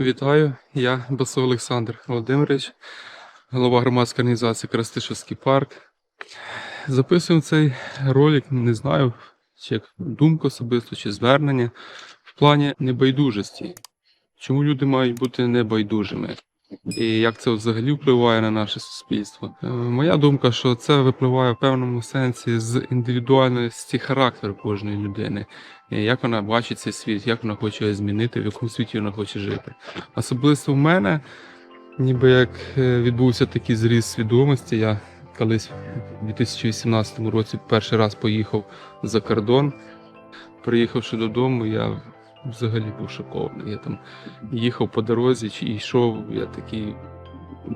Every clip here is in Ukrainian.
Вітаю, я Басов Олександр Володимирович, голова громадської організації Крастишевський парк. Записуємо цей ролик, не знаю, чи як думку особисто, чи звернення в плані небайдужості. Чому люди мають бути небайдужими? І як це взагалі впливає на наше суспільство? Е, Моя думка, що це випливає в певному сенсі з індивідуальності характеру кожної людини. Як вона бачить цей світ, як вона хоче його змінити, в якому світі вона хоче жити. Особисто в мене, ніби як е, відбувся такий зріст свідомості. Я колись у 2018 році перший раз поїхав за кордон. Приїхавши додому, я взагалі був шокований. Я там їхав по дорозі чи йшов, я такий.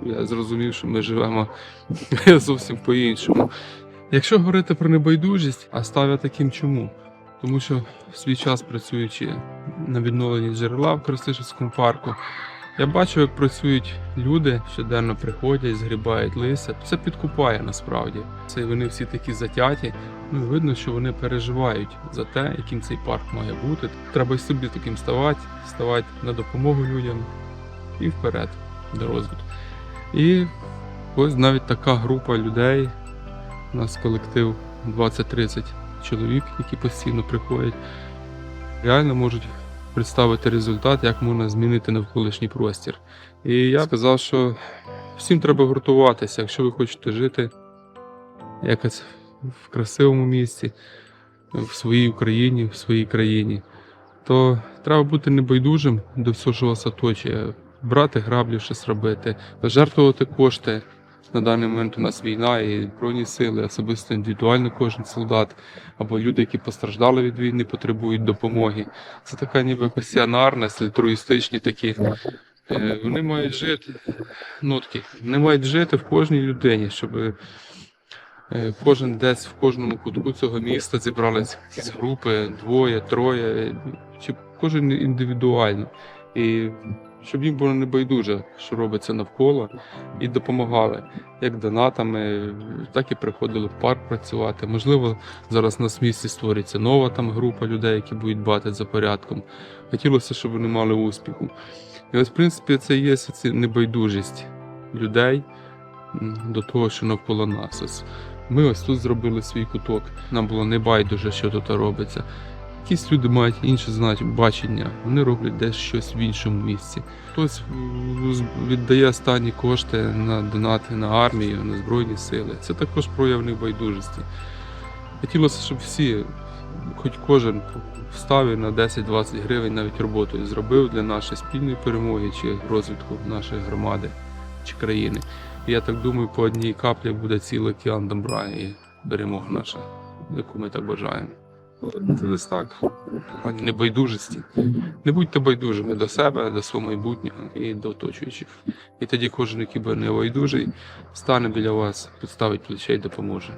Я зрозумів, що ми живемо зовсім по-іншому. Якщо говорити про небайдужість, а став я таким чому? Тому що в свій час працюючи на відновленні джерела в Красишевському парку, я бачу, як працюють люди, щоденно приходять, згрібають листя. Це підкупає насправді. Це вони всі такі затяті. Ну і видно, що вони переживають за те, яким цей парк має бути. Треба й собі таким ставати, ставати на допомогу людям і вперед до розвитку. І ось навіть така група людей, у нас колектив 20-30 чоловік, які постійно приходять, реально можуть представити результат, як можна змінити навколишній простір. І я сказав, що всім треба гуртуватися, якщо ви хочете жити якось в красивому місці, в своїй Україні, в своїй країні, то треба бути небайдужим до всього, що вас оточує, брати граблі, щось робити, жертвувати кошти. На даний момент у нас війна і збройні сили, особисто індивідуально кожен солдат, або люди, які постраждали від війни, потребують допомоги. Це така ніби пасіонарність, альтруїстичні такі. Е, Вони мають жити, нотки, вони мають жити в кожній людині, щоб е, кожен десь в кожному кутку цього міста зібрались якісь групи, двоє, троє, чи кожен індивідуально. І щоб їм було небайдуже, що робиться навколо, і допомагали як донатами, так і приходили в парк працювати. Можливо, зараз нас в створиться нова там група людей, які будуть дбати за порядком. Хотілося, щоб вони мали успіху. І ось, в принципі, це є ця небайдужість людей до того, що навколо нас. Ось ми ось тут зробили свій куток. Нам було не байдуже, що тут робиться. Якісь люди мають інше бачення, вони роблять десь щось в іншому місці. Хтось віддає останні кошти на донати на армію, на збройні сили. Це також прояв небайдужості. Хотілося, щоб всі, хоч кожен вставив на 10-20 гривень навіть роботою зробив для нашої спільної перемоги чи розвитку нашої громади чи країни. Я так думаю, по одній каплі буде цілий океан добра і перемога наша, яку ми так бажаємо. Це десь так. Небайдужості. Не будьте байдужими до себе, до свого майбутнього і до оточуючих. І тоді кожен, який буде небайдужий, стане біля вас, підставить плече і допоможе.